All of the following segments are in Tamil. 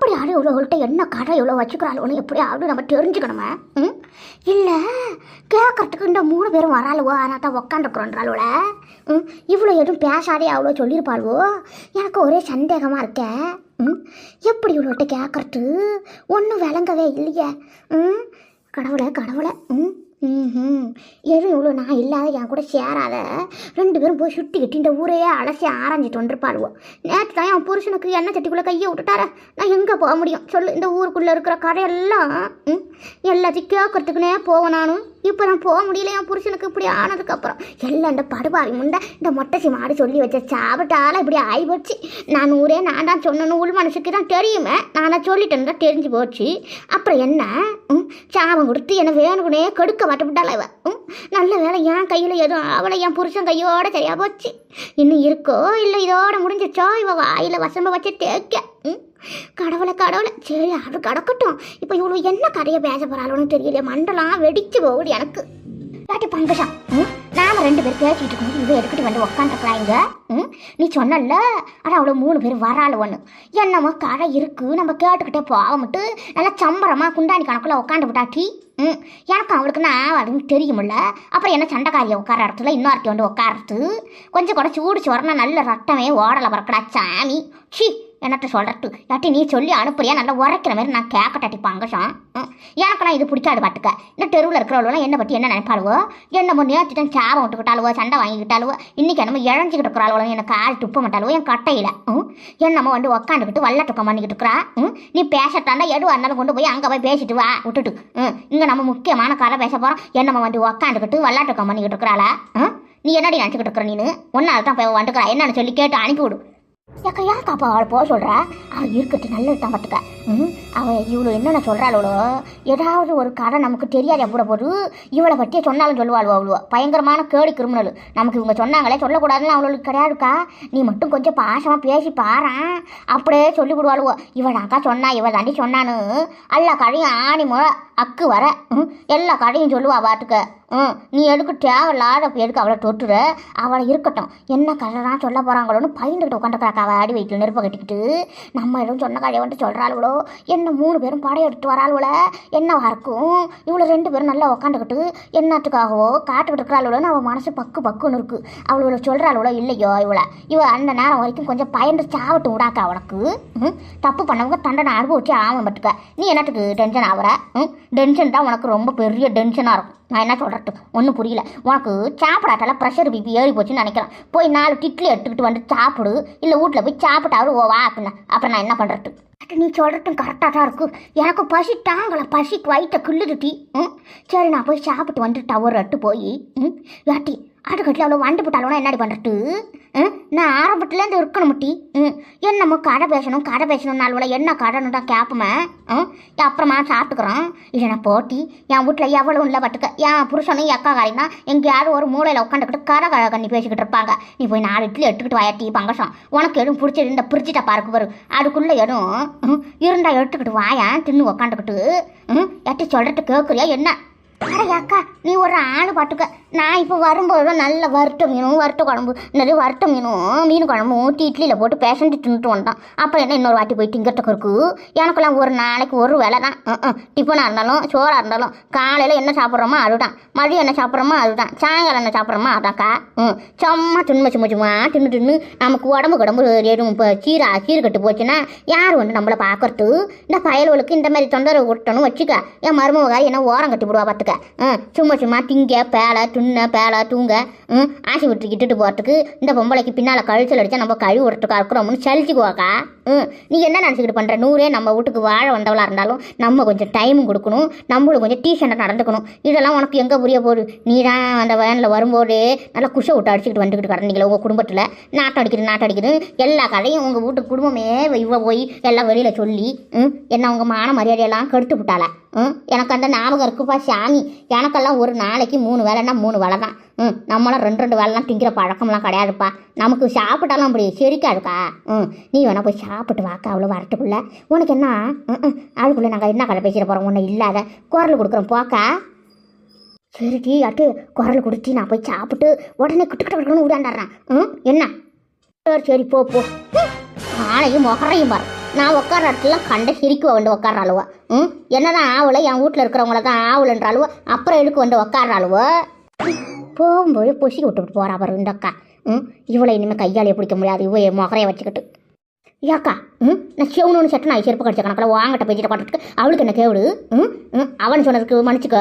எப்படி ஆடு இவ்வளோகிட்ட என்ன கடை இவ்வளோ வச்சுக்கிறாளுன்னு எப்படி ஆடு நம்ம தெரிஞ்சுக்கணுமே? ம்? இல்லை கேட்கறதுக்கு இந்த மூணு பேரும் வராளுவோ ஆனால் தான் உக்காந்துருக்குறோன்றாளுவல ம்? இவ்வளோ எதுவும் பேசாதே அவ்வளோ சொல்லியிருப்பாளுவோ? எனக்கு ஒரே சந்தேகமாக இருக்கே. ம்? எப்படி இவ்வளோட்ட கேட்கறது ஒன்றும் விளங்கவே இல்லையே. ம்? கடவுளை கடவுளை. ம்? ம் எதுவும் இவ்வளோ நான் இல்லாத என் கூட சேராத. ரெண்டு பேரும் போய் சுட்டி இந்த ஊரையே அலசி ஆராய்ஞ்சிட்டு வந்துருப்பாளுவோம் நேற்று தான் என் புருஷனுக்கு எண்ணெய் சட்டிக்குள்ளே கையை விட்டுட்டார. நான் எங்கே போக முடியும்? சொல்லு இந்த ஊருக்குள்ளே இருக்கிற கடையெல்லாம் ம், எல்லாத்தையும் கேட்கறதுக்குனே போவேன் நானும். இப்போ நான் போக முடியல என் புருஷனுக்கு இப்படி ஆனதுக்கப்புறம். எல்லாம் இந்த படுபாவி முண்டை இந்த மொட்டை மாடு சொல்லி வச்ச சாப்பிட்டால இப்படி ஆகி போச்சு நான் ஊரே நான் தான் சொன்னேன்னு உள் மனசுக்கு தான் தெரியுமே. நான் சொல்லிட்டேன் தான் தெரிஞ்சு போச்சு. அப்புறம் என்ன? ம், சாபம் கொடுத்து என்னை வேணுக்குனே கெடுக்க மாட்டேவிட்டால இவ. ம், நல்ல வேலை என் கையில் எதுவும் அவளை என் புருஷன் கையோட சரியாக போச்சு. இன்னும் இருக்கோ இல்லை இதோட முடிஞ்சிச்சோ இவ வாயில் வசம்ப வச்சு தேய்க்க. ம்? கடவுளை கடவுளை. சரி அது கிடக்கட்டும். இப்போ இவ்வளோ என்ன கதையை பேச போகிறாளோன்னு தெரியல மண்டலம் வெடிச்சு போகுது எனக்கு. பாட்டி பங்கஜா ம்? நாம ரெண்டு பேர் பேசிட்டு இருக்கும்போது இதை எடுத்துட்டு வந்து உக்காந்துருக்குறாங்க ம்? நீ சொன்னல அட அவ்வளோ மூணு பேர் வராள் ஒன்று என்னமோ கடை இருக்கு. நம்ம கேட்டுக்கிட்டே போகமிட்டு நல்லா சம்பரமா குண்டாணி கணக்குல உட்காந்து விட்டாட்டி ம்? எனக்கு அவளுக்கு நான் அதுன்னு தெரியுமில்ல. அப்புறம் என்ன சண்டைக்காரியை உட்கார இடத்துல இன்னொருத்தி வந்து உட்காரத்து கொஞ்சம் கூட சூடு சொரணா நல்ல ரத்தமே ஓடலை பறக்கடா சாமி. ஷீ என்னட்ட சொல்கிறட்டு இல்லாட்டி நீ சொல்லி அனுப்புறியா? நல்லா உரைக்கிற மாதிரி நான் கேட்கட்டாட்டி பங்கசம் ம். எனக்கெல்லாம் இது பிடிக்காது பாட்டுக்க. இன்னும் தெருவில் இருக்கிறவளும் என்னை பற்றி என்ன நினைப்பாளுவோ? என்னமோ நேற்றுட்டன் சாபம் விட்டுக்கிட்டாலுவோ சண்டை வாங்கிக்கிட்டாலுவோ இன்றைக்கி என்னமோ இழஞ்சிக்கிட்டு இருக்கிறாளுவோ? எனக்கு ஆள் துப்ப மாட்டாளுவோ? என் கட்டையில். ம். என்னமோ வந்து உக்காந்துக்கிட்டு வல்லட்டுக்கம் பண்ணிக்கிட்டு இருக்கிறா ம். நீ பேசட்டாண்டா எதுவாக இருந்தாலும் கொண்டு போய் அங்கே போய் பேசிட்டு வா விட்டுட்டு. ம். இங்கே நம்ம முக்கியமான கதை பேச போகிறோம் என்னமோ வந்து உக்காந்துக்கிட்டு வல்லாட்டுக்கம் பண்ணிக்கிட்டு இருக்கிறாளா? நீ என்னடி நினச்சிக்கிட்டு இருக்கிற நீனு? ஒன்றால் தான் போய் வந்துக்கிறா. என்னன்னு சொல்லி கேட்டு அனுப்பிவிடு. விடு ஏக்கா ஏன் காப்பா அவளை போக சொல்கிறா அவள் இருக்கட்டு நல்லது தான் பார்த்துக்க. ம் அவள் இவ்வளோ என்னென்ன சொல்கிறாளோ ஏதாவது ஒரு கடை நமக்கு தெரியாது கூட போது இவளை பற்றியே சொன்னாலும் சொல்லுவாள் அவ்வளோ பயங்கரமான கேடு கிரிமினல். நமக்கு இவங்க சொன்னாங்களே சொல்லக்கூடாதுன்னு அவளுக்கு கிடையாதுக்கா. நீ மட்டும் கொஞ்சம் பாசமாக பேசி பாரேன் அப்படியே சொல்லி விடுவாளுவோ. இவளாக்கா சொன்னா இவள் தாண்டி சொன்னான்னு. எல்லா கடையும் ஆணி முறை அக்கு வர. ம், எல்லா கடையும் சொல்லுவா பாட்டுக்க ம் நீ எதுக்கு தேவையில்லாத எதுக்கு அவளை தொட்டுற? அவளை இருக்கட்டும். என்ன கதைதான் சொல்ல போகிறாங்களோன்னு பயந்துக்கிட்டு உட்காந்துக்கிறாக்கா அவள் அடி வயிற்றில் நெருப்ப கட்டிக்கிட்டு. நம்ம எதுவும் சொன்ன கதையை வந்துட்டு சொல்கிறாளுவளோ என்ன மூணு பேரும் படையெடுத்து வராளுவல என்னவா இருக்கும்? இவ்வளோ ரெண்டு பேரும் நல்லா உட்காந்துக்கிட்டு என்னத்துக்காகவோ காட்டுக்கிட்டு இருக்கிறாளுவலன்னு அவள் மனசு பக்கு பக்குன்னு இருக்குது அவளோட சொல்கிறாளுவளோ இல்லையோ இவளை? இவள் அந்த நேரம் வரைக்கும் கொஞ்சம் பயந்து சாவட்டும் விடாக்கா அவனுக்கு ம், தப்பு பண்ணவங்க தண்டனை அனுபவிச்சு ஆமாம் பட்டுக்க நீ என்னத்துக்கு டென்ஷன் ஆகுற? ம் டென்ஷன் தான் உனக்கு ரொம்ப பெரிய டென்ஷனாக இருக்கும். நான் என்ன சொல்கிறது ஒன்றும் புரியல. உனக்கு சாப்பிடாட்டால ப்ரெஷர் பிபி ஏறி போச்சுன்னு நினைக்கிறேன் போய் நாலு டிட்லி எடுத்துக்கிட்டு வந்து சாப்பிடு. இல்லை வீட்டில் போய் சாப்பிட்டாவது ஓ வா அப்படின்னா. அப்புறம் நான் என்ன பண்ணுறது நீ சொல்கிறதும் கரெக்டாக தான் இருக்கு. எனக்கு பசி தாங்கலை பசிக்கு வயிற்ற கிள்ளுதுட்டி. ம்? சரி நான் போய் சாப்பிட்டு வந்துட்டா ஒரு அட்டு போய் ம்? யாட்டி ஆட்டுக்கட்டில் அவ்வளோ வண்டு போட்டாலும் என்னடி பண்ணுறது ம் நான் ஆரம்பத்துலேருந்து இருக்கணும் முட்டி. ம் என்னமோ கடை பேசணும் கடை பேசணும் நாள் என்ன கடைன்னு தான் கேட்போமே அப்புறமா சாப்பிட்டுக்கிறோம். இல்லைனா போட்டி என் வீட்டில் எவ்வளோ இல்லை பட்டுக்க என் புருஷனும் எக்கா காரினா எங்கேயாவது ஒரு மூலையில் உட்காந்துக்கிட்டு கடை கடை கண்ணி பேசிக்கிட்டு இருப்பாங்க. நீ போய் நாலு இட்லி எடுத்துக்கிட்டு வாயா டீ பங்கசம். உனக்கு எதுவும் பிடிச்சது இந்த பிரிச்சிட்ட பாருக்கு வரும் அதுக்குள்ளே எதுவும் ம், இருந்தா எடுத்துக்கிட்டு வாயா தின்னு உக்காந்துக்கிட்டு ம் எட்டி சொல்கிறது கேட்குறியா என்ன? அட அக்கா நீ ஒரு ஆள் பாட்டுக்க. நான் இப்போ வரும்போது நல்ல வறுத்த மீனும் வறுத்த குழம்பு. நிறைய வறுத்த மீனும் மீன் குழம்பும் ஊற்றி இட்லியில் போட்டு பேசண்டி தின்னுட்டு வந்தான். அப்போ என்ன இன்னொரு வாட்டி போய் திங்கிறதுக்கு இருக்கு? எனக்குலாம் ஒரு நாளைக்கு ஒரு வேலை தான். டிஃபனாக இருந்தாலும் சோறாக இருந்தாலும் காலையில் என்ன சாப்பிட்றோமோ அதுதான். மதியம் என்ன சாப்பிட்றோமோ அதுதான். சாயங்காலம் என்ன சாப்பிட்றோமோ அதான்க்கா. ம். சும்மா தின்னு சும்மா சும்மா தின்னு தின்னு நமக்கு உடம்பு உடம்பு எதுவும் இப்போ சீரா சீர்கட்டு போச்சுன்னா யார் வந்து நம்மளை பார்க்கறது இந்த பயல்களுக்கு இந்த மாதிரி தொந்தரவு விட்டணும் வச்சுக்க. என் மருமகாரி என்ன ஓரம் கட்டி விடுவா பார்த்துக்க ம். சும்மா சும்மா திங்க பேலை துண்ண பேலை தூங்க ம் ஆசை விட்டு இட்டுட்டு போகிறதுக்கு இந்த பொம்பளைக்கு பின்னால் கழிச்சல் அடித்தா நம்ம கழுவி விட்டுருக்கா இருக்கிறோம்னு சலிச்சுக்குவாக்கா ம் நீ என்ன நினச்சிக்கிட்டு பண்ணுற நூறே நம்ம வீட்டுக்கு வாழ வந்தவளாக இருந்தாலும் நம்ம கொஞ்சம் டைமும் கொடுக்கணும். நம்மளும் கொஞ்சம் டீஷர்ட்டாக நடந்துக்கணும். இதெல்லாம் உனக்கு எங்கே புரிய போகுது? நீ தான் அந்த வேனில் வரும்போதே நல்லா குஷை விட்டு அடிச்சுக்கிட்டு வந்துக்கிட்டு கிடந்தீங்களே உங்கள் குடும்பத்தில். நாட்டம் அடிக்கிறது நாட்டம் அடிக்கிறது எல்லா கதையும் உங்கள் வீட்டு குடும்பமே இவ்வளோ போய் எல்லாம் வெளியில் சொல்லி ம் என்ன உங்கள் மான மரியாதையெல்லாம் கெடுத்து விட்டால ம்? எனக்கு அந்த ஞாபகம் இருக்குப்பா சாமி எனக்கெல்லாம் ஒரு நாளைக்கு மூணு வேலைன்னா மூணு வேலை தான். ம் நம்மளாம் ரெண்டு ரெண்டு வேலைலாம் திங்கிற பழக்கம்லாம் கிடையாதுப்பா. நமக்கு சாப்பிட்டாலும் அப்படி செரிக்காதுக்கா. ம் நீ வேணா போய் சாப்பிட்டு வாக்கா அவ்வளோ வரட்டுக்குள்ள. உனக்கு என்ன? ம், அதுக்குள்ளே நாங்கள் என்ன கதை பேசிட போகிறோம் ஒன்றும் இல்லாத குரல் கொடுக்குறோம் போக்கா. சரிடி அட்டு குரல் கொடுத்து நான் போய் சாப்பிட்டு உடனே கிட்டு கிட்ட கிட்டன்னு விடாண்டாடுறேன் ம் என்ன? சரி சரி போ போ. ம், ஆளையும் முகரையும் பாரு. நான் உட்கார இடத்துல கண்ட சிரிக்க வந்து உட்காராளுவோ ம்? என்னதான் ஆவலை? என் வீட்டில் இருக்கிறவங்கள தான் ஆவலன்றாளுவோ அப்புறம் எடுக்க வந்து உட்காராளுவோ போகும்போது பொசி விட்டுவிட்டு போகிறா பாரு இந்த அக்கா. ம்? இவளை இனிமேல் கையாலே பிடிக்க முடியாது. இவ முகரையை வச்சுக்கிட்டு. ஏக்கா ம் நான் செவனு சட்டு நான் செருப்பு கடிச்ச கணக்கில் வாங்கிட்ட பேசிட்டு பாட்டுக்கு அவளுக்கு என்ன கேவிடு ம் ம் அவன் சொன்னதுக்கு மன்னிச்சுக்க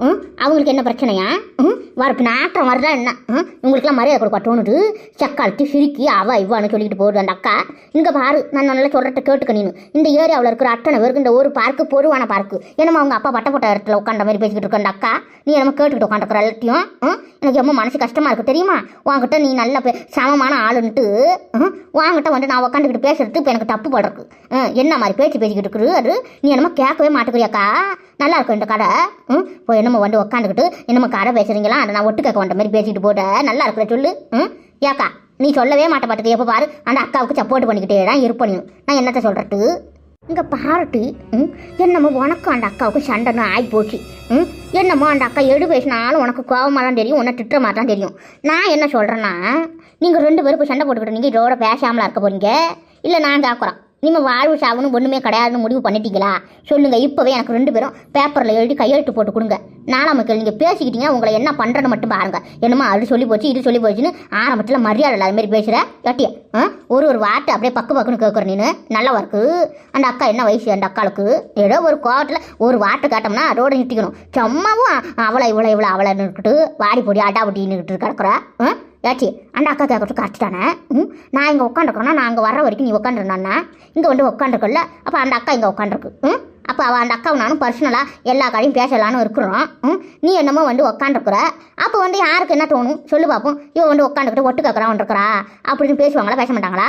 ம் அவங்களுக்கு என்ன பிரச்சனையா ம் வரப்பு நாட்டம் வருதா என்ன ம் உங்களுக்குலாம் மரியாதை கொடுக்க தோணுது சக்காலத்து சிரிக்கி அவ இவ்வான்னு சொல்லிக்கிட்டு போடுது அந்த அக்கா இங்கே பாரு நான் நல்லா சொல்கிறத கேட்டுக்க நீனு இந்த ஏரியாவில் இருக்கிற அத்தனை பேருக்கு இந்த ஒரு பார்க்கு பொதுவான பார்க்கு என்னமோ அவங்க அப்பா பட்ட போட்ட இடத்துல உட்காந்த மாதிரி பேசிக்கிட்டு இருக்க அந்த அக்கா நீ என்னமோ கேட்டுக்கிட்டு உட்காந்துக்கிற எல்லாத்தையும் ம் எனக்கு ரொம்ப மனசு கஷ்டமாக இருக்கு தெரியுமா உங்ககிட்ட நீ நல்ல சமமான ஆளுன்ட்டு ம், வந்து நான் உட்காந்துக்கிட்டு பேசுறது இப்போ எனக்கு தப்பு படுறது ம், என்ன மாதிரி பேச்சு பேசிக்கிட்டு இருக்குது அது? நீ என்னமோ கேட்கவே மாட்டேங்கிறியாக்கா நல்லா இருக்கும் இந்த கடை ம் இப்போ என்னமோ வந்து உட்காந்துக்கிட்டு என்னமோ கடை பேசுறீங்களா? அதை நான் ஒட்டு கேட்க வந்த மாதிரி பேசிக்கிட்டு போட்ட நல்லா இருக்கிற சொல்லு. ம் ஏக்கா நீ சொல்லவே மாட்ட மாட்டேங்க எப்போ பாரு அந்த அக்காவுக்கு சப்போர்ட் பண்ணிக்கிட்டே தான் இருப்பணும் நான் என்னத்த சொல்கிறது இங்கே பாரட்டி ம் என்னமோ உனக்கும் அந்த அக்காவுக்கு சண்டைன்னு ஆகி போச்சு. ம் என்னமோ அந்த அக்கா எடு பேசினாலும் உனக்கு கோபமாக தான் தெரியும் உன்னை திட்டுற மாதிரி தான் தெரியும். நான் என்ன சொல்கிறேன்னா நீங்கள் ரெண்டு பேரும் இப்போ சண்டை போட்டுக்கிட்டு நீங்கள் இதோட பேசாமலாம் இருக்க போகிறீங்க இல்லை நான் கேட்குறோம் நீங்கள் வாழ்வு சாவுன்னு ஒன்றுமே கிடையாதுன்னு முடிவு பண்ணிட்டீங்களா? சொல்லுங்கள் இப்போவே எனக்கு ரெண்டு பேரும் பேப்பரில் எழுதி கையெழுத்து போட்டு கொடுங்க. நாலாமக்கள் நீங்கள் பேசிக்கிட்டீங்கன்னா உங்களை என்ன பண்ணுறேன்னு மட்டும் பாருங்க. என்னமோ அது சொல்லி போச்சு இது சொல்லி போச்சுன்னு ஆரம்பத்தில் மரியாதை இல்லாத மாதிரி பேசுகிற கட்டிய ஆ? ஒரு ஒரு வார்த்தை அப்படியே பக்கு பக்குன்னு கேட்குற நீனு. நல்லா இருக்கு அந்த அக்கா என்ன வயசு அந்த அக்காளுக்கு? ஏதோ ஒரு கோவத்தில் ஒரு வார்த்தை கேட்டோம்னா அதோட நிறுத்திக்கணும். சும்மாவும் அவளை இவ்வளோ இவ்வளோ அவளை நின்றுக்கிட்டு வாடி பொடி அடா பொடின்னுக்கிட்டு கிடக்குற ஆ? ஏச்சி அண்ணா அக்கா கேட்கறது கரெக்ட் தானே ம் நான் இங்கே உட்காந்துருக்கேன்னா நான் அங்கே வர்ற வரைக்கும் நீ உட்காந்துருந்தாண்ணா இங்கே வந்து உட்காந்துருக்கல அப்போ அந்த அக்கா இங்கே உட்காந்துருக்கு ம் அப்போ அவள் அந்த அக்காவை நானும் பர்சனலாக எல்லா கடையும் பேசலான்னு இருக்கிறோம். ம் நீ என்னமோ வந்து உட்காந்துருக்குற அப்போ வந்து யாருக்கு என்ன தோணும்? சொல்லு பார்ப்போம் இவன் வந்து உட்காந்துக்கிட்டு ஒட்டு கேட்குறான் இருக்கிறா அப்படின்னு பேசுவாங்களா? பேச மாட்டாங்களா?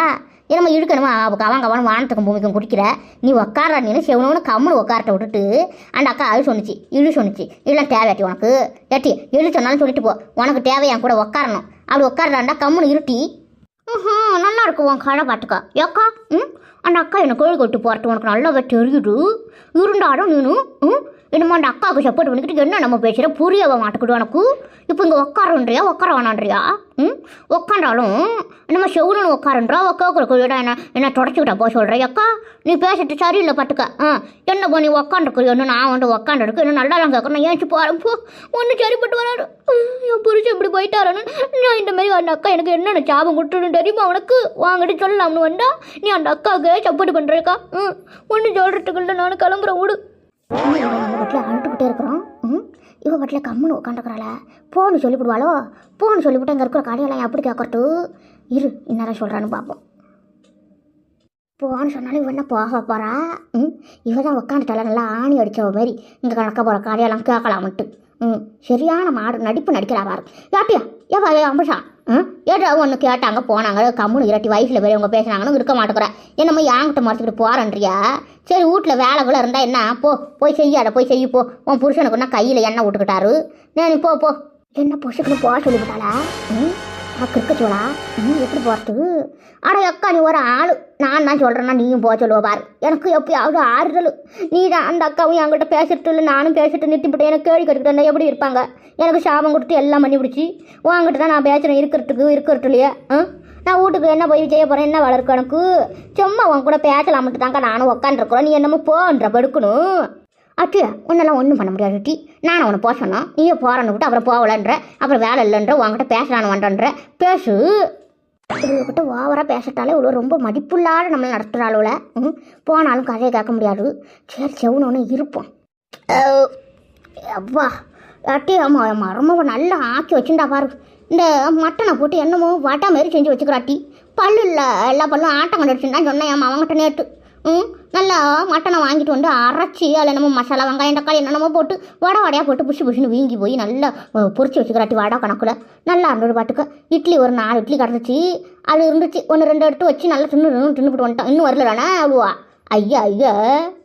என்னமோ இழுக்கணுமா? கவன் அவங்க வானத்துக்கும் பூமிக்கும் குடிக்கிற. நீ உட்கார நீ செவனு கம்முன்னு உக்காரட்ட விட்டுட்டு அந்த அக்கா அது சொன்னுச்சு இழு சொன்னுச்சு. இல்லை தேவையாட்டி உனக்கு? ஏட்டி எழு சொன்னாலும் சொல்லிட்டு போ. உனக்கு தேவை என் கூட உட்காரணும் அப்படி உட்காரலாண்டா கம்முன்னு இருட்டி. ம் நல்லா இருக்கும் உன் கடை பாட்டுக்கா ஏக்கா ம்? அந்த அக்கா என்னை கோழி கொட்டு போகிறது உனக்கு நல்லாவே தெரியுது. இருந்தாலும் நீனும் ம்? என்னமோ அந்த அக்காவுக்கு சப்போர்ட் பண்ணிக்கிட்டு என்ன நம்ம பேசுகிற புரியவ மாட்டேக்குது உனக்கு இப்போ இங்கே உட்காரன்றியா உட்கார வேணான்றியா ம் உட்காண்டாலும் நம்ம செவுனு உட்காரன்றா உட்காக்குறக்கு இடம் என்ன என்ன தொடச்சிக்கிட்டா போக சொல்கிறேன் அக்கா நீ பேசிட்டு சரியில்லை பட்டுக்க ஆ என்ன பண்ணி உட்காந்துருக்கு என்ன நான் வந்து உட்காந்துருக்கு இன்னும் நல்லா தான் கேட்கணும். நான் ஏன்ச்சு போகிறேன் போ. ஒன்றும் சரிப்பட்டு வராரு என் புரிச்சு இப்படி போயிட்டாருன்னு நான் இந்த மாதிரி அந்த அக்கா எனக்கு என்னென்ன சாபம் கொடுத்துருன்னு தெரியுமா உனக்கு? வாங்கிட்டு சொல்லலாம்னு வந்தா நீ அந்த அக்காவுக்கு சப்போர்ட் பண்ணுறக்கா ம். ஒன்று சொல்கிறதுக்கு இல்லை. நான் கிளம்புறேன் விடு நம்ம வீட்டில் அழுட்டுக்கிட்டே இருக்கிறோம் ம்? இவ வீட்டில் கம்முன்னு உட்காந்துக்கிறாள போன்னு சொல்லிவிடுவாளோ? போன்னு சொல்லிவிட்டு இங்கே இருக்கிற கடையெல்லாம் எப்படி கேட்கறது இரு இந்நேரம் சொல்கிறான்னு பார்ப்போம் போன்னு சொன்னாலும் இவன் என்ன போக போகிறா ம்? இவ தான் உட்காந்துட்டால நல்லா ஆணி அடித்த மாதிரி. இங்கே கணக்க போகிற கடையெல்லாம் கேட்கலாமட்டு. ம் சரியான மாடு நடிப்பு நடிக்கிறா பாரு. யாட்டியா ஏவா ஏ அம்பஷா? ம்? ஏட்டா ஒன்று கேட்டாங்க போனாங்க. கம்முன்னு இரட்டி வயசில் பெரியவங்க பேசுனாங்கன்னு இருக்க மாட்டேங்கிறேன் என்னமோ யாங்கிட்ட மறைச்சிக்கிட்டு போகிறேன்றியா சரி வீட்டில் வேலை கூட இருந்தால் என்ன? போ போய் செய்யாத போய் செய்ய போ. உன் புருஷனுக்குன்னா கையில் எண்ணெய் விட்டுக்கிட்டாரு? நீ போ போ. என்ன புருஷனுக்கு போக சொல்லிவிட்டாளா ம்? கிறுக்க சோளா நீ எப்படி போகிறது அட அக்கா நீ ஒரு ஆள். நான் தான் சொல்கிறேன்னா நீயும் போக சொல்லுவ பாரு. எனக்கு எப்பயாவது ஆறுதல். நீ தான் அந்த அக்காவும் என்கிட்ட பேசிட்டு இல்லை நானும் பேசிட்டு நிறுத்திவிட்டேன். எனக்கு கேள்வி கட்டுக்கிட்டு எப்படி இருப்பாங்க? எனக்கு சாபம் கொடுத்து எல்லாம் பண்ணி பிடிச்சி உங்ககிட்ட தான் நான் பேசுகிறேன் இருக்கிறதுக்கு இருக்கிறது இல்லையா ஆ? நான் வீட்டுக்கு என்ன போய் செய்ய போகிறேன் என்ன வளர்க்கு எனக்கு? சும்மா உன் கூட பேசலாமட்டு தாங்க நானும் உட்காந்துருக்குறோம் நீ என்னமோ போன்ற படுக்கணும். அட்டியா உன்னெல்லாம் ஒன்றும் பண்ண முடியாது டி. நான் அவனை போக சொன்னோம் நீயே போகிறன்னு விட்டு அப்புறம் போகலன்ற. அப்புறம் வேலை இல்லைன்ற. உங்ககிட்ட பேசலான்னு வந்தன்ற. பேசு. இவங்ககிட்ட ஓவராக பேசிட்டாலே இவ்வளோ ரொம்ப மதிப்புள்ளாத நம்மளை நடத்துகிறாளுல ம் போனாலும் கதையை கேட்க முடியாது. சரி செவனு இருப்போம் அஹ், அப்பா. அட்டி அம்மா ரொம்ப நல்லா ஆக்கி வச்சுருந்தா பாரு. இந்த மட்டனை போட்டு என்னமோ வடை மாரி செஞ்சு வச்சுக்கிறாட்டி பல்லு இல்லை எல்லா பல்லும் ஆட்டம் கண்டுடுச்சுன்னு சொன்னேன் அவங்ககிட்ட நேற்று ம் நல்லா மட்டனை வாங்கிட்டு வந்து அரைச்சி அதில் என்னமோ மசாலா வெங்காயம் தக்காளி என்னென்னமோ போட்டு வடை வடையாக போட்டு புஷு புஷுன்னு வீங்கி போய் நல்லா அஹ், வச்சுக்கிறாட்டி வடை கணக்கில் நல்லா இருந்தது பாட்டுக்கு இட்லி ஒரு நாலு இட்லி கிடந்துச்சு அது இருந்துச்சு ஒன்று ரெண்டு எடுத்து வச்சு நல்லா தின்னு தின்னுபிட்டு வந்துட்டோம் இன்னும் வரலடானே அவ்வளோவா ஐயா ஐயா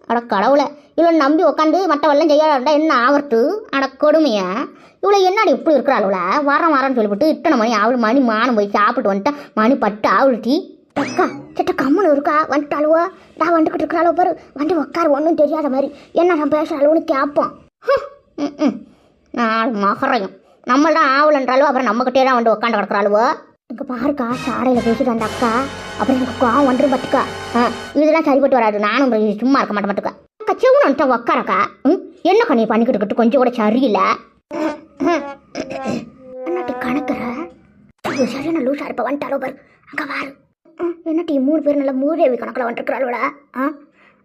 அட கடவுளை இவ்வளோ நம்பி உட்காந்து மற்றவெல்லாம் செய்யாடா என்ன ஆவர்த்து அட கொடுமையா இவ்வளோ என்னடி இப்படி இருக்கிறாளுல வாரம் வரேன்னு சொல்லிவிட்டு இத்தனை மணி அவள் மணி மானம் போய் சாப்பிட்டு வந்துட்டேன் மணி பட்டு ஆவுளுட்டி அக்கா சட்ட கம்முன்னு இருக்கா? வந்துட்டாளுவோ? நான் வந்துக்கிட்டு இருக்கிறாளோ பாரு. வந்து உட்காரு ஒன்றும் தெரியாத மாதிரி. என்ன நான் பேசுகிறாளுன்னு கேட்போம். ம் நாலு மகரையும். நம்ம தான் ஆவலன்றாலோ அப்புறம் நம்மக்கிட்டே தான் வந்து உட்காந்து கிடக்குறாளுவோ? இங்கே பாருக்கா சாடையில் பேசிட்டு அந்த அக்கா. அப்புறம் எனக்கு கோவம் வந்துடும் பட்டுக்கா ஆ இதெல்லாம் சரிப்பட்டு வராது. நானும் சும்மா இருக்க மாட்டேன் பட்டுக்கா அக்கா செவனுன்ட்ட உக்காரக்கா? ம் என்னக்கா நீ பண்ணிக்கிட்டு கொஞ்சம் கூட சரியில்லை. கணக்குற? சரியான லூசா இருப்ப. வந்துட்டாலோ பாரு. அங்கே வாரு என்ன என்னட்டி மூணு பேர் நல்ல மூதேவி கணக்கில் வந்துருக்குறாளோட ஆ?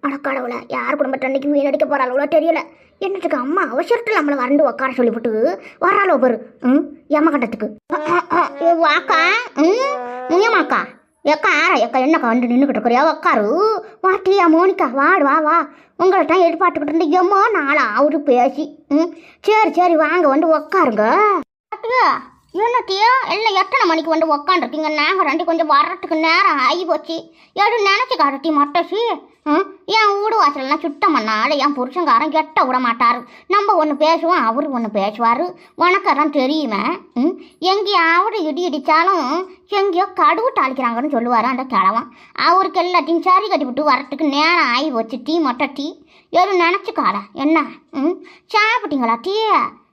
அடக்காடவுல யார் குடும்பத்தை அன்னைக்கு வீணடிக்க போகிறாளோ தெரியல. என்னத்துக்கு அம்மா அவசரத்தில் நம்மளை வறண்டு உட்கார சொல்லிவிட்டு வராளோ பாரு. ம்? ஏமகண்டத்துக்கு வாக்கா? ம்? முயமாக்கா எக்கா ஆரா எக்கா என்னக்கா வந்து நின்றுக்கிட்டு இருக்கிறியா? உக்காரு. வாட்டியா மோனிக்கா வாடு வா வா. உங்கள்கிட்ட எதிர்பார்த்துக்கிட்டு இருந்த எம்மோ நாளா அவரு பேசி. ம்? சரி சரி வாங்க வந்து உக்காருங்க. என்னத்தியா? எல்லாம் எத்தனை மணிக்கு வந்து உக்காந்துருக்கீங்க? நாங்கள் ரெண்டு கொஞ்சம் வர்றதுக்கு நேரம் ஆகி போச்சு எதுவும் நினச்சி காட்டி மொட்டசி ம்? என் வீடு வாசலெல்லாம் சுத்தம் பண்ணால என் புருஷங்காரன் கெட்ட விட மாட்டார். நம்ம ஒன்று பேசுவோம் அவரு ஒன்று பேசுவார். உனக்கெல்லாம் தெரியுமே? ம்? எங்கேயாவது இடி இடித்தாலும் எங்கேயோ கடுவு தாளிக்கிறாங்கன்னு சொல்லுவார் அந்த கிழவன். அவருக்கு எல்லாத்தையும் சரி கட்டிவிட்டு வரத்துக்கு நேரம் ஆகி போச்சு டீ மொட்டை டீ. எதுவும் நினச்சிக்கால என்ன? ம்? சாப்பிட்டீங்களா டீ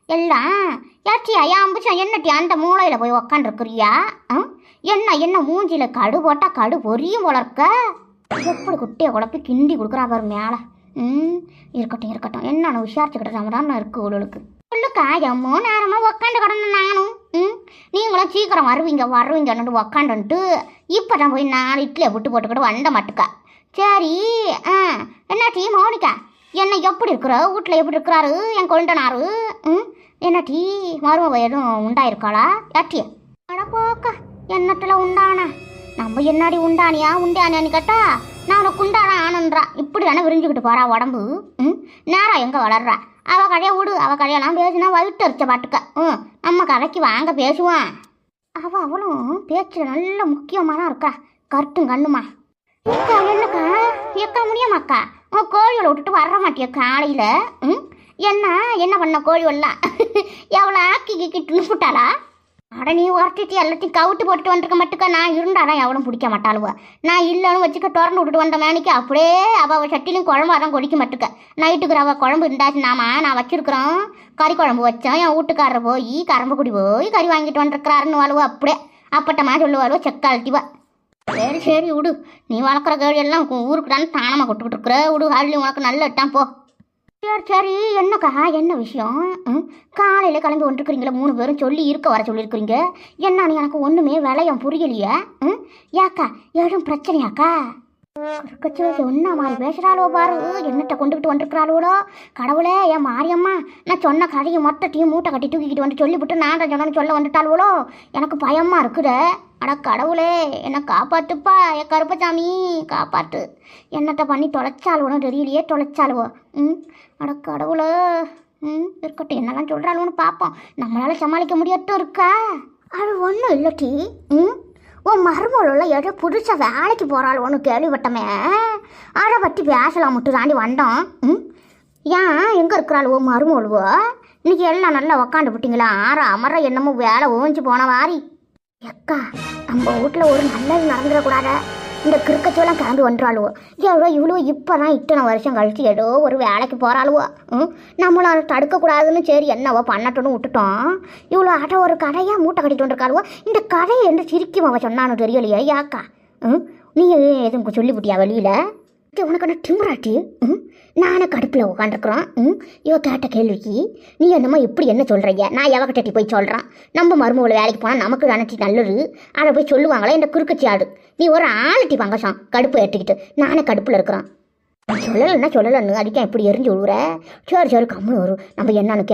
எல்லாம் ஏட்டியா ஏன் அம்புச்சா என்ன அந்த மூளையில் போய் உக்காந்துருக்குறியா? என்ன என்ன மூஞ்சியில் கடு போட்டால் கடு பொரியும் வளர்க்க எப்படி குட்டியை குழப்பி கிண்டி கொடுக்குறா பாரு மேலே. ம் இருக்கட்டும் இருக்கட்டும். என்னன்னு விசாரிச்சுக்கிட்டு நம்ம தான் இருக்கு உடலுக்கு சொல்லுக்கா எம்மோ நேரமாக உக்காண்டு கிடந்தேன் நானும். ம் நீங்களும் சீக்கிரம் வருவீங்க வருவீங்கன்னு உக்காண்டுன்ட்டு இப்போ தான் போய் நாலு இட்லியை விட்டு போட்டுக்கிட்டு வந்த மட்டுக்கா. சரி ஆ. என்ன டீ என்ன எப்படி இருக்கிற? வீட்டில் எப்படி இருக்கிறாரு? என் கொண்டனாரு ம்? என்னட்டி டீ எதுவும் உண்டாயிருக்காளா? யாட்டியே அட போக்கா என்னட்டில் உண்டானா? நம்ம என்னாடி உண்டானியா உண்டானியான்னு கேட்டா நான் உனக்கு உண்டானா ஆனன்றா. இப்படி தானே விரிஞ்சுக்கிட்டு போறா உடம்பு. ம்? நேரம் எங்கே வளர்றா? அவள் கடையை விடு. அவள் கடையெல்லாம் பேசினா வயிற்று அரிச்ச பாட்டுக்க. ம்? நம்ம கடைக்கு வாங்க பேசுவான் அவள் அவளும் பேச்சு நல்ல முக்கியமான இருக்கா. கருட்டும் கண்ணுமா. ஏக்கா இல்லைக்கா ஏக்கா முடியாமாக்கா? உன் கோழியோட விட்டுட்டு வர மாட்டியா காலையில்? ம்? என்ன என்ன பண்ண கோழிவெல்லாம் எவ்வளோ ஆக்கி கிக்கிட்டு விட்டாளா அட நீ உரட்டிட்டு எல்லாத்தையும் கவுட்டு போட்டுட்டு வந்திருக்க மட்டுக்கா. நான் இருந்தாதான் எவனும் பிடிக்க மாட்டாளுவ. நான் இல்லைன்னு வச்சுக்க திறந்து விட்டுட்டு வந்த மேனிக்கு அப்படியே அவள் அவள் சட்டிலும் குழம்பு அதான் கொடிக்க மாட்டுக்க. நைட்டுக்கு அவள் குழம்பு இருந்தாச்சு. நாமா நான் வச்சிருக்கிறோம். கறி குழம்பு வச்சோம். என் வீட்டுக்காரர் போய் கரம்பக்குடி போய் கறி வாங்கிட்டு வந்துருக்கிறாருன்னு வாழ்வோ அப்படியே. அப்பட்டமாக சொல்லுவாளுவ செக்காலத்திவா சரி சரி விடு. நீ வளர்க்குற கேடியெல்லாம் எல்லாம் ஊருக்கு தானே தானமாக கொட்டுக்கிட்டு இருக்கிற விடு அள்ளி உனக்கு நல்ல இட்டான் போ. சரி சரி என்னக்கா? என்ன விஷயம்? ம்? காலையில் கிளம்பி வந்துருக்குறீங்களே மூணு பேரும் சொல்லி இருக்க வர சொல்லியிருக்கிறீங்க. என்னன்னு எனக்கு ஒன்றுமே விளையம் புரியலையே? ம்? ஏக்கா ஏதும் பிரச்சனையாக்கா? கச்சோ என்ன மாதிரி பேசுகிறாளோ பாரு. என்னட்ட கொண்டுக்கிட்டு வந்துருக்குறாளோடோ? கடவுளே என் மாரியம்மா நான் சொன்ன கதையை மொத்தத்தையும் மூட்டை கட்டி தூக்கிக்கிட்டு வந்து சொல்லிவிட்டு நான் சொன்னேன்னு சொல்ல வந்துட்டாளோளோ எனக்கு பயமா இருக்குதே. அட கடவுளே என்னை காப்பாத்துப்பா என் கருப்பசாமி காப்பாத்து. என்னத்தை பண்ணி தொலைச்சாலுவோ தெரியலையே தொலைச்சாலுவோ ம்? அட கடவுளே ம்? இருக்கட்டும் என்னெல்லாம் சொல்கிறாளுன்னு பார்ப்போம் நம்மளால சமாளிக்க முடியாட்டும் இருக்கா? அது ஒன்றும் இல்லட்டி ம்? உன் மருமகளெல்லாம் ஏதோ புதுசாக வேலைக்கு போகிறாள் ஒன்று கேள்விப்பட்டமே. அதை பற்றி பேசலாம் மட்டும் தாண்டி வந்தோம். ம்? ஏன் எங்கே இருக்கிறாள் உன் மருமகளுவோ இன்னைக்கு எல்லாம் நல்லா உக்காந்து விட்டிங்களா? ஆற அமர என்னமோ வேலை ஓஞ்சி போன வாரி. எக்கா நம்ம வீட்டில் ஒரு நல்லது நடந்துடக்கூடாத. இந்த கிறுக்கச்சோலாம் கிளம்பி வந்துறாளுவோ எவ்வளோ இவ்வளோ இப்போ தான் இத்தனை வருஷம் கழிச்சு ஏதோ ஒரு வேலைக்கு போகிறாளுவோ ம்? நம்மளும் அதை தடுக்கக்கூடாதுன்னு சரி என்னவோ பண்ணட்டும்னு விட்டுட்டோம். இவ்வளோ அட ஒரு கடையாக மூட்டை கட்டிட்டு வந்துருக்காளுவோ? இந்த கடையை என்று சிரிக்கும் அவள் சொன்னான்னு தெரியலையே யாக்கா ம்? நீ எதுவும் சொல்லிவிட்டியா வெளியில்? உனக்கு என்ன ம்? நானே கடுப்பில் உட்காந்துருக்குறோம் ம்? யோ கேட்ட கேள்விக்கு நீ என்னமோ இப்படி என்ன சொல்கிறீங்க நான் எவகிட்டட்டி போய் சொல்கிறேன் நம்ம மருமகளை வேலைக்கு போனால் நமக்கு அனுட்டி நல்லது? அதை போய் சொல்லுவாங்களே இந்த குறுக்கச்சி ஆடு நீ ஒரு ஆளுட்டி பங்கசம் கடுப்பு எட்டிக்கிட்டு நானே கடுப்பில் இருக்கிறான் சொல்லலைன்னா சொல்லலன்னு அதுக்கே இப்படி எரிஞ்சு விழுற சரி சரி கம்முன்னு வரும் நம்ம என்னன்னு கே